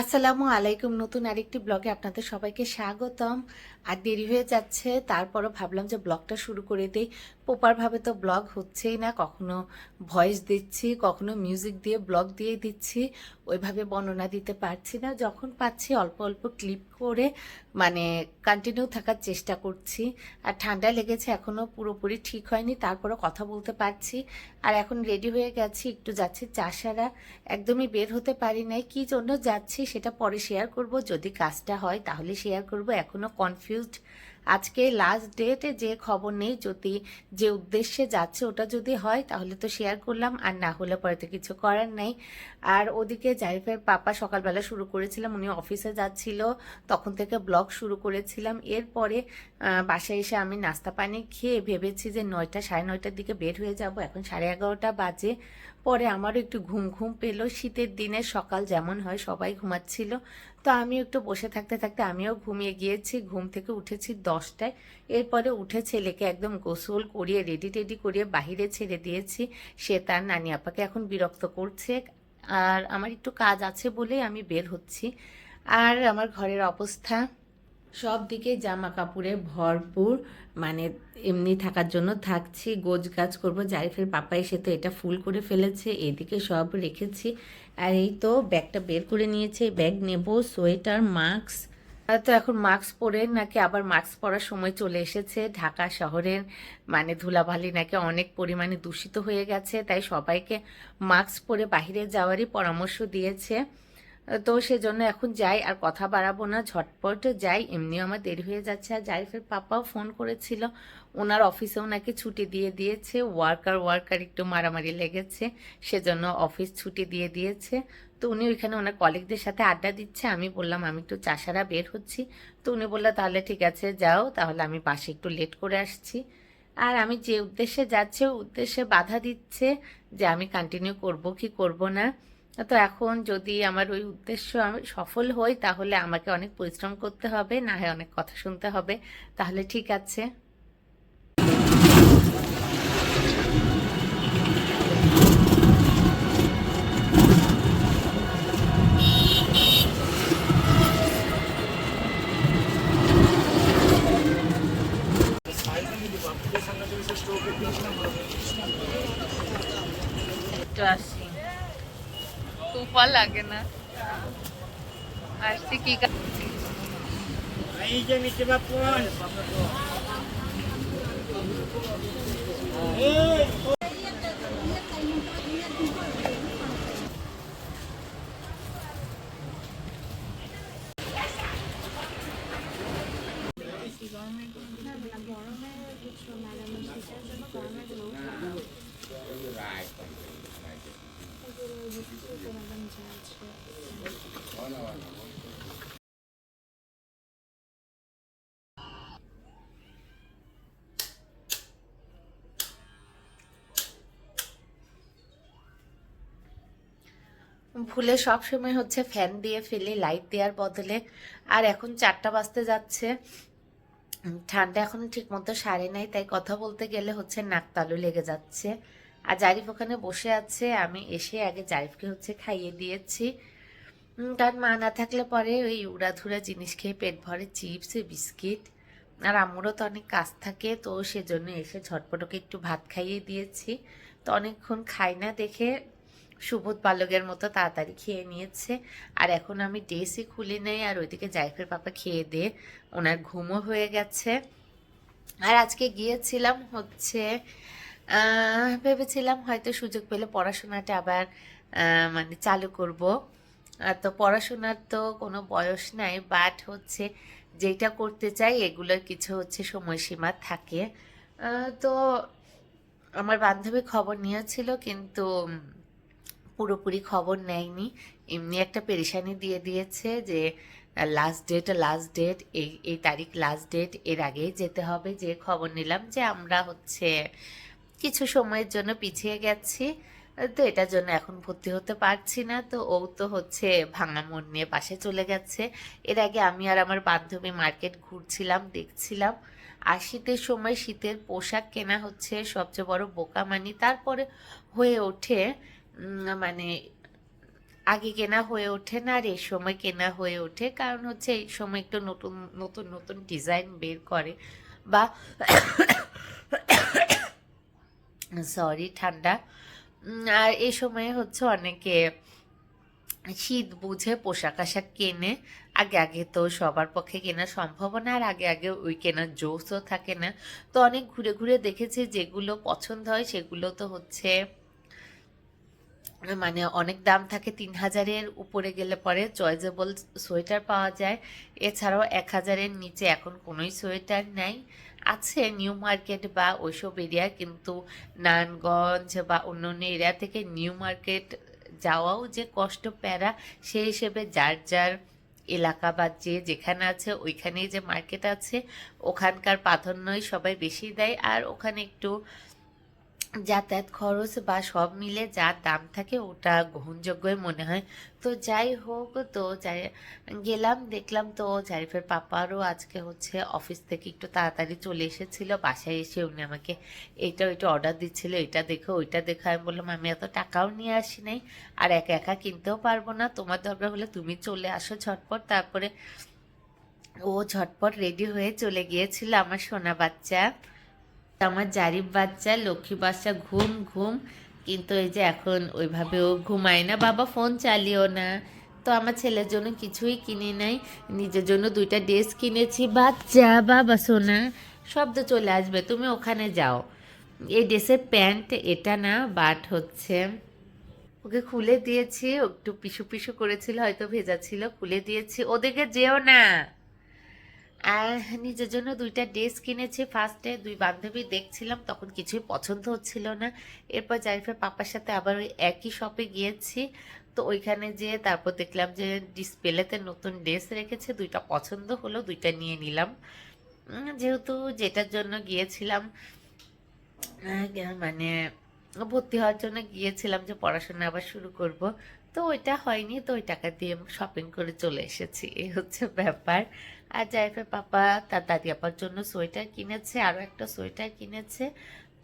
আসসালামু আলাইকুম। নতুন আরেকটি ব্লগে আপনাদের সবাইকে স্বাগতম। আর দেরি হয়ে যাচ্ছে, তারপরও ভাবলাম যে ব্লগটা শুরু করে দিই। প্রপারভাবে তো ব্লগ হচ্ছেই না। কখনো ভয়েস দিচ্ছি, কখনো মিউজিক দিয়ে ব্লগ দিয়ে দিচ্ছি। ওইভাবে বর্ণনা দিতে পারছি না। যখন পাচ্ছি অল্প অল্প ক্লিপ করে মানে কন্টিনিউ থাকার চেষ্টা করছি। আর ঠান্ডা লেগেছে এখনও পুরোপুরি ঠিক হয়নি। তারপরও কথা বলতে পারছি। আর এখন রেডি হয়ে গেছি, একটু যাচ্ছি চাষারা একদমই বের হতে পারি নাই। কি জন্য যাচ্ছি সেটা পরে শেয়ার করব। যদি কাজটা হয় তাহলে শেয়ার করব। এখনও কনফিউজড আজকে লাস্ট ডেটে যে খবর নেই, যদি যে উদ্দেশ্যে যাচ্ছে ওটা যদি হয়, তাহলে তো শেয়ার করলাম, আর না হলে পরে তো কিছু করার নেই। আর ওদিকে জারিফের পাপা সকালবেলা শুরু করেছিলাম, উনি অফিসে যাচ্ছিল, তখন থেকে ব্লগ শুরু করেছিলাম। এরপরে বাসায় এসে আমি নাস্তা পানি খেয়ে ভেবেছি যে নয়টা, সাড়ে নয়টার দিকে বের হয়ে যাব। এখন সাড়ে এগারোটা বাজে। পরে আমারও একটু ঘুম ঘুম পেল। শীতের দিনে সকাল যেমন হয় সবাই ঘুমাচ্ছিল। তো আমি একটু বসে থাকতে থাকতে আমিও ঘুমিয়ে গিয়েছি। ঘুম থেকে উঠেছি দশটায়। এরপরে উঠে ছেলেকে একদম গোসল করিয়ে, রেডি টেডি করিয়ে বাহিরে ছেড়ে দিয়েছি। সে তার নানি আপাকে এখন বিরক্ত করছে। আর আমার একটু কাজ আছে বলেই আমি বের হচ্ছি। আর আমার ঘরের অবস্থা সব দিকে জামা কাপড়ে ভরপুর মানে এমনি থাকার জন্য থাকছি গোজ গাছ করব। জারিফের পাপা এসে তো এটা ফুল করে ফেলেছে, এদিকে সব রেখেছি। আর এই তো ব্যাগটা বের করে নিয়েছে ব্যাগ নেব, সোয়েটার, মাস্ক। তো এখন মাস্ক পরে নাকি আবার মাস্ক পরার সময় চলে এসেছে। ঢাকা শহরের মানে ধুলাবালি নাকি অনেক পরিমাণে দূষিত হয়ে গেছে, তাই সবাইকে মাস্ক পরে বাইরে যাওয়ারই পরামর্শ দিয়েছে। তো সেজন্য এখন যাই, আর কথা বাড়াবো না, ঝটপট যাই। এমনিও আমার দেরি হয়ে যাচ্ছে, আর জারিফের পাপাও ফোন করেছিল। ওনার অফিসেও নাকি ছুটি দিয়ে দিয়েছে ওয়ার্কার ওয়ার্কার একটু মারামারি লেগেছে, সেজন্য অফিস ছুটি দিয়ে দিয়েছে। তো উনি ওইখানে ওনার কলিগদের সাথে আড্ডা দিচ্ছে, আমি বললাম, আমি একটু চাষারা বের হচ্ছি। তো উনি বলল, তাহলে ঠিক আছে, যাও, তাহলে আমি বাসে একটু লেট করে আসছি। আর আমি যে উদ্দেশ্যে যাচ্ছি উদ্দেশ্যে বাধা দিচ্ছে যে আমি কন্টিনিউ করব কি করব না। তো এখন যদি আমার ওই উদ্দেশ্য আমি সফল হই, তাহলে আমাকে অনেক পরিশ্রম করতে হবে, না হয় অনেক কথা শুনতে হবে। তাহলে ঠিক আছে একটু আসি কুপা লাগে না আসছি কি কা- Aí, Jamie, você ভুলে সব সময় হচ্ছে ফ্যান দিয়ে ফেলি লাইট দেওয়ার বদলে। আর এখন চারটা বাজতে যাচ্ছে। ঠান্ডা এখন ঠিক মতো সারে নাই, তাই কথা বলতে গেলে হচ্ছে নাক তালু লেগে যাচ্ছে। আর জারিফ ওখানে বসে আছে, আমি এসে আগে জারিফকে হচ্ছে খাইয়ে দিয়েছি। কারণ মা না থাকলে পরে ওই উড়াধুরা জিনিস খেয়ে পেট ভরে চিপস, বিস্কিট। আর আমারও তো অনেক কাজ থাকে, তো সেজন্য এসে ঝটপটকে একটু ভাত খাইয়ে দিয়েছি। তো অনেকক্ষণ খাই না দেখে সুবোধ বালকের মতো তাড়াতাড়ি খেয়ে নিয়েছে। আর এখন আমি ড্রেসই খুলি নেই, আর ওইদিকে জাইফের পাপা খেয়ে দিয়ে ওনার ঘুমও হয়ে গেছে। আর আজকে গিয়েছিলাম হচ্ছে ভেবেছিলাম হয়তো সুযোগ পেলে পড়াশোনাটা আবার মানে চালু করব। তো পড়াশোনার তো কোনো বয়স নাই বাট হচ্ছে যেটা করতে চাই এগুলোর কিছু হচ্ছে সময়সীমা থাকে। তো আমার বান্ধবী খবর নিয়েছিল, কিন্তু পুরোপুরি খবর নেয়নি। এমনি একটা পেরেশানি দিয়ে দিয়েছে যে লাস্ট ডেট লাস্ট ডেট এই এই তারিখ লাস্ট ডেট এর আগেই যেতে হবে। যে খবর নিলাম যে আমরা হচ্ছে কিছু সময়ের জন্য পিছিয়ে গেছি। তো এটার জন্য এখন ভর্তি হতে পারছি না। তো ও তো হচ্ছে ভাঙা মন নিয়ে পাশে চলে গেছে। এর আগে আমি আর আমার বান্ধবী মার্কেট ঘুরছিলাম, দেখছিলাম। আর শীতের সময় শীতের পোশাক কেনা হচ্ছে, সবচেয়ে বড় বোকামানি। তারপরে হয়ে ওঠে মানে আগে কেনা হয়ে ওঠে না আর এই সময় কেনা হয়ে ওঠে। কারণ হচ্ছে এই সময় একটু নতুন নতুন নতুন ডিজাইন বের করে। বা সরি ঠান্ডা। আর এই সময়ে হচ্ছে অনেকে শীত বুঝে পোশাক আশাক কেনে। আগে আগে তো সবার পক্ষে কেনা সম্ভব না আর আগে আগে ওই কেনার জোশও থাকে না। তো অনেক ঘুরে ঘুরে দেখেছি যেগুলো পছন্দ হয় সেগুলো তো হচ্ছে মানে অনেক দাম থাকে তিন হাজারের উপরে গেলে পরে চয়েজেবল সোয়েটার পাওয়া যায়। এছাড়াও এক হাজারের নিচে এখন কোনোই সোয়েটার নাই। আছে নিউ মার্কেট বা ওইসব এরিয়া কিন্তু নারায়ণগঞ্জ বা অন্য অন্য এরিয়া থেকে নিউ মার্কেট যাওয়াও যে কষ্ট প্যারা সেই হিসেবে যার যার এলাকা বা যে যেখানে আছে ওইখানেই যে মার্কেট আছে, ওখানকার প্রাধান্যই সবাই বেশি দেয়। আর ওখানে একটু যাতায়াত খরচ বা সব মিলে যা দাম থাকে ওটা গ্রহণযোগ্যই মনে হয়। তো যাই হোক, তো যাই, গেলাম, দেখলাম তো জারিফের পাপারও আজকে হচ্ছে অফিস থেকে একটু তাড়াতাড়ি চলে এসেছিল, বাসায় এসে উনি আমাকে এইটা ওইটা অর্ডার দিচ্ছিল এটা দেখো, ওইটা দেখো। আমি বললাম, আমি এত টাকাও নিয়ে আসি নাই, আর একা একা কিনতেও পারব না, তোমার দরকার হলে তুমি চলে আসো ঝটপট। তারপরে ও ঝটপট রেডি হয়ে চলে গিয়েছিল আমার সোনা বাচ্চা। আমার জারিফ বাচ্চা লক্ষ্মী বাচ্চা, ঘুম ঘুম। কিন্তু এই যে এখন ওইভাবে ও ঘুমায় না, বাবা ফোন চালিও না। তো আমার ছেলের জন্য কিছুই কিনে নাই। নিজের জন্য দুইটা ড্রেস কিনেছি। বাচ্চা, বাবা, সোনা শব্দ চলে আসবে। তুমি ওখানে যাও। এই ড্রেসের প্যান্ট, এটা না, বাট হচ্ছে ওকে খুলে দিয়েছি। একটু পিছু পিছু করেছিল, হয়তো ভেজা ছিল, খুলে দিয়েছি। ওদেরকে যেও না। নিজের জন্য দুইটা ড্রেস কিনেছি। ফার্স্টে দুই বান্ধবী দেখছিলাম, তখন কিছুই পছন্দ হচ্ছিল না। এরপর জারিফের পাপার সাথে আবার ওই একই শপে গিয়েছি। তো ওইখানে যেয়ে তারপর দেখলাম যে ডিসপ্লেতে নতুন ড্রেস রেখেছে। দুইটা পছন্দ হলো, দুইটা নিয়ে নিলাম। যেহেতু যেটার জন্য গিয়েছিলাম মানে ভর্তি হওয়ার জন্য গিয়েছিলাম যে পড়াশোনা আবার শুরু করব। তো ওইটা হয়নি, তো ওই টাকা দিয়ে শপিং করে চলে এসেছি। এই হচ্ছে ব্যাপার। আর জাইফের পাপা, তার দাদি আপার জন্য সোয়েটার কিনেছে, আরও একটা সোয়েটার কিনেছে।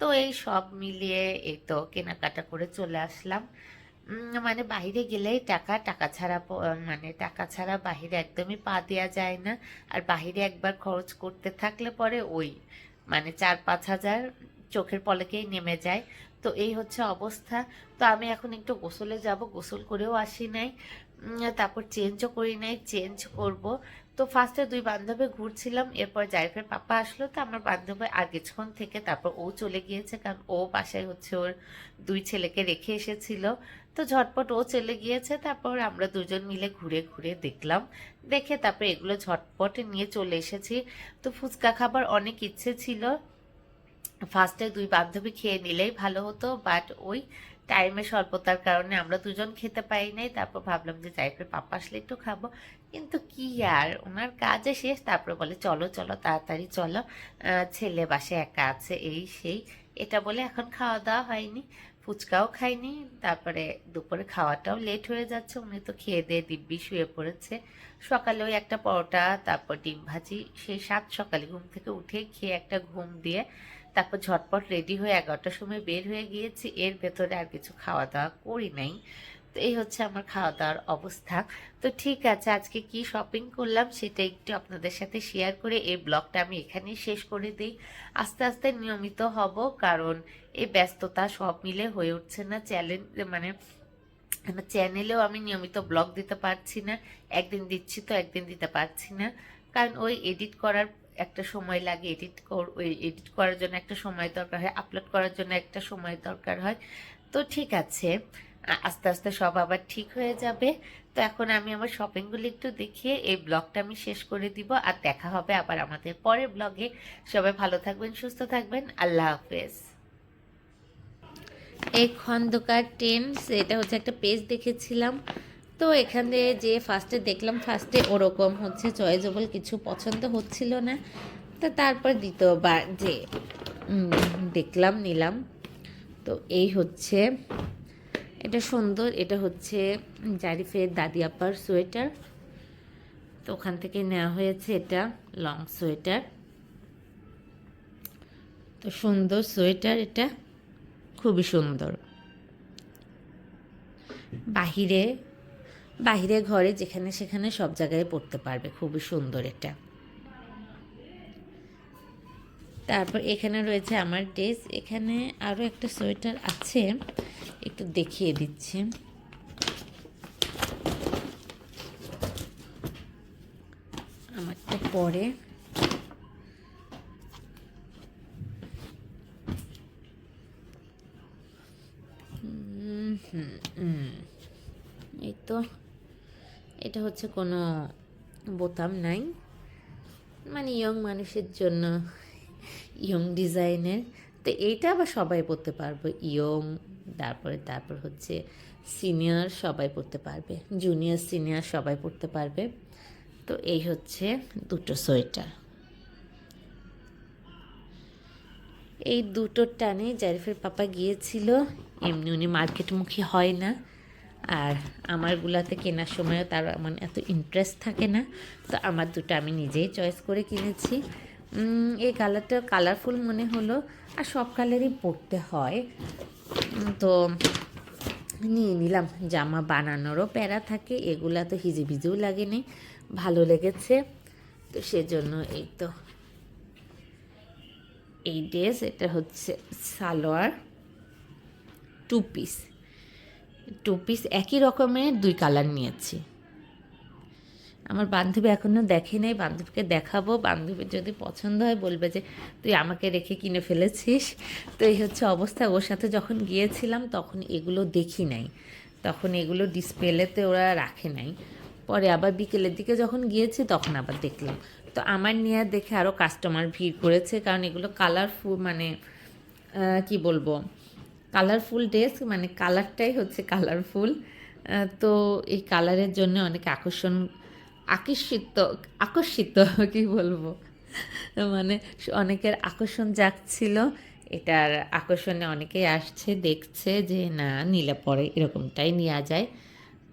তো এই সব মিলিয়ে এই তো কেনাকাটা করে চলে আসলাম। মানে বাইরে গেলেই টাকা টাকা ছাড়া মানে টাকা ছাড়া বাহিরে একদমই পা দেওয়া যায় না। আর বাহিরে একবার খরচ করতে থাকলে পরে ওই মানে চার পাঁচ হাজার চোখের পলকেই নেমে যায়। তো এই হচ্ছে অবস্থা। তো আমি এখন একটু গোসলে যাব, গোসল করেও আসি নাই। তারপর চেঞ্জও করি নাই চেঞ্জ করব। তো ফার্স্টে দুই বান্ধবী ঘুরছিলাম, এরপর জাইফের পাপা আসলো। তো আমার বান্ধবী আর থেকে তারপর ও চলে গিয়েছে, কারণ ও বাসায় হচ্ছে ওর দুই ছেলেকে রেখে এসেছিল। তো ঝটপট ও চলে গিয়েছে, তারপর আমরা দুজন মিলে ঘুরে ঘুরে দেখলাম। দেখে তারপর এগুলো ঝটপট নিয়ে চলে এসেছি। তো ফুচকা খাবার অনেক ইচ্ছে ছিল। ফার্স্টে দুই বান্ধবী খেয়ে নিলেই ভালো হতো বাট ওই টাইমে স্বল্পতার কারণে আমরা দুজন খেতে পারি নাই। তারপর ভাবলাম যে জাইফের পাপা আসলে একটু খাব। কিন্তু কি আর ওনার কাজে শেষ। তারপরে বলে, চলো চলো, তাড়াতাড়ি চলো। ছেলে বাসে একা আছে, এই সেই। এটা বলে এখন খাওয়া দাওয়া হয়নি, ফুচকাও খাইনি। তারপরে দুপুরে খাওয়াটাও লেট হয়ে যাচ্ছে। উনি তো খেয়ে দিয়ে দিব্যি শুয়ে পড়েছে। সকালে ওই একটা পরোটা, তারপর ডিম ভাজি। সেই সাত সকালে ঘুম থেকে উঠে খেয়ে একটা ঘুম দিয়ে তারপর ঝটপট রেডি হয়ে এগারোটার সময় বের হয়ে গিয়েছি। এর ভেতরে আর কিছু খাওয়া দাওয়া করি নাই। তো এই হচ্ছে আমার খাওয়া দাওয়ার অবস্থা। তো ঠিক আছে, আজকে কি শপিং করলাম সেটা একটু আপনাদের সাথে শেয়ার করে এই ব্লগটা আমি এখানেই শেষ করে দিই। আস্তে আস্তে নিয়মিত হব কারণ এই ব্যস্ততা সব মিলে হয়ে উঠছে না। চ্যালেঞ্জ মানে আমার চ্যানেলেও আমি নিয়মিত ব্লগ দিতে পারছি না। একদিন দিচ্ছি তো একদিন দিতে পারছি না। কারণ ওই এডিট করার একটা সময় লাগে এডিট এডিট করার জন্য একটা সময় দরকার হয় আপলোড করার জন্য একটা সময় দরকার হয়। তো ঠিক আছে আস্তে আস্তে সব আবার ঠিক হয়ে যাবে। তো এখন আমি আমার শপিংগুলি একটু দেখিয়ে এই ব্লগটা আমি শেষ করে দিব আর দেখা হবে আবার আমাদের পরের ব্লগে সবাই ভালো থাকবেন, সুস্থ থাকবেন, আল্লাহ হাফেজ। এই খন্দকার টেন্স, এটা হচ্ছে একটা পেজ দেখেছিলাম। তো এখানে যে ফার্স্টে দেখলাম ফার্স্টে ওরকম হচ্ছে চয়েজেবল কিছু পছন্দ হচ্ছিল না। তো তারপর দ্বিতীয়বার যে দেখলাম, নিলাম। তো এই হচ্ছে, এটা সুন্দর। এটা হচ্ছে জারিফের দাদি আপার সোয়েটার। তো ওখান থেকে নেওয়া হয়েছে এটা লং সোয়েটার। তো সুন্দর সোয়েটার এটা। খুবই সুন্দর। বাহিরে বাইরে ঘরে যেখানে সেখানে সব জায়গায় পরতে পারবে, খুবই সুন্দর এটা। তারপর এখানে রয়েছে আমার ড্রেস, এখানে আরও একটা সোয়েটার আছে, একটু দেখিয়ে দিচ্ছি। আমারটা পরে। হুম হুম, এই তো। এটা হচ্ছে কোনো বোতাম নাই। মানে ইয়ং মানুষের জন্য ইয়ং ডিজাইনের তো এইটা আবার সবাই পড়তে পারবে। ইয়ং তারপরে, তারপর হচ্ছে সিনিয়র সবাই পড়তে পারবে। জুনিয়র সিনিয়র সবাই পড়তে পারবে। তো এই হচ্ছে দুটো সোয়েটার। এই দুটোর টানে জারিফের পাপা গিয়েছিল। এমনি উনি মার্কেটমুখী হয় না। আর আমারগুলাতে কেনার সময়ও তার মানে এত ইন্টারেস্ট থাকে না, তো আমার দুটো আমি নিজেই চয়েস করে কিনেছি। এই কালারটা কালারফুল মনে হলো, আর সব কালারই পরতে হয়। তো নিয়ে নিলাম, জামা বানানোরও প্যারা থাকে, এগুলা তো হিজিবিজিও লাগেনি, ভালো লেগেছে। তো সেজন্য এই তো, এই ড্রেস এটা হচ্ছে salwar two piece two piece একই রকমের দুই কালার নিয়েছি। আমার বান্ধবী এখনও দেখে নাই, বান্ধবীকে দেখাবো। বান্ধবীর যদি পছন্দ হয় বলবে যে, তুই আমাকে রেখে কিনে ফেলেছিস। তো এই হচ্ছে অবস্থা। ওর সাথে যখন গিয়েছিলাম তখন এগুলো দেখি নাই। তখন এগুলো ডিসপ্লেতে ওরা রাখে নাই। পরে আবার বিকেলের দিকে যখন গিয়েছি তখন আবার দেখলাম। তো আমার নিয়ে দেখে আরও কাস্টমার ভিড় করেছে, কারণ এগুলো কালারফুল মানে কি বলব? কালারফুল ড্রেস মানে কালারটাই হচ্ছে কালারফুল তো এই কালারের জন্য অনেক আকর্ষণ, আকর্ষিত আকর্ষিত, কি বলব? মানে অনেকের আকর্ষণ জাগছিল, এটার আকর্ষণে অনেকেই আসছে, দেখছে যে না, নিলে পরে এরকমটাই নেওয়া যায়।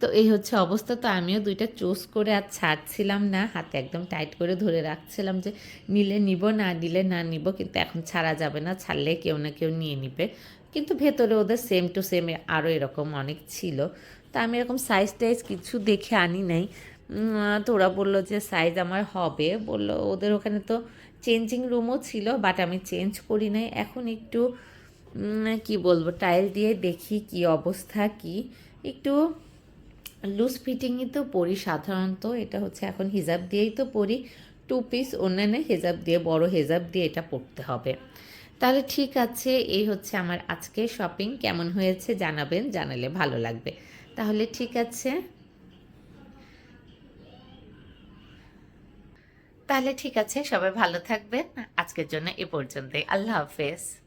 তো এই হচ্ছে অবস্থা, তো আমিও দুইটা চুজ করে আর ছাড়ছিলাম না, হাতে একদম টাইট করে ধরে রাখছিলাম যে নিলে নিব, না নিলে না নিব, কিন্তু এখন ছাড়া যাবে না, ছাড়লে কেউ না কেউ নিয়ে নিবে। কিন্তু ভেতরে ওদের সেম টু সেম আরও এরকম অনেক ছিল। তো আমি এরকম সাইজ টাইজ কিছু দেখে আনি নাই। তো ওরা বলল যে সাইজ আমার হবে। বলল, ওদের ওখানে তো চেঞ্জিং রুমও ছিল বাট আমি চেঞ্জ করি নাই। এখন একটু কি বলব টাইল দিয়ে দেখি কি অবস্থা, কি। একটু লুজ ফিটিংই তো পরি সাধারণত। এটা হচ্ছে এখন হিজাব দিয়েই তো পরি। টু পিস অন্যান্য হেজাব দিয়ে, বড় হেজাব দিয়ে এটা পরতে হবে। তাহলে ঠিক আছে, এই হচ্ছে আমার আজকে শপিং কেমন হয়েছে জানাবেন, জানালে ভালো লাগবে। তাহলে ঠিক আছে। তাহলে ঠিক আছে, সবাই ভালো থাকবেন। আজকের জন্য এ পর্যন্তই। আল্লাহ হাফেজ।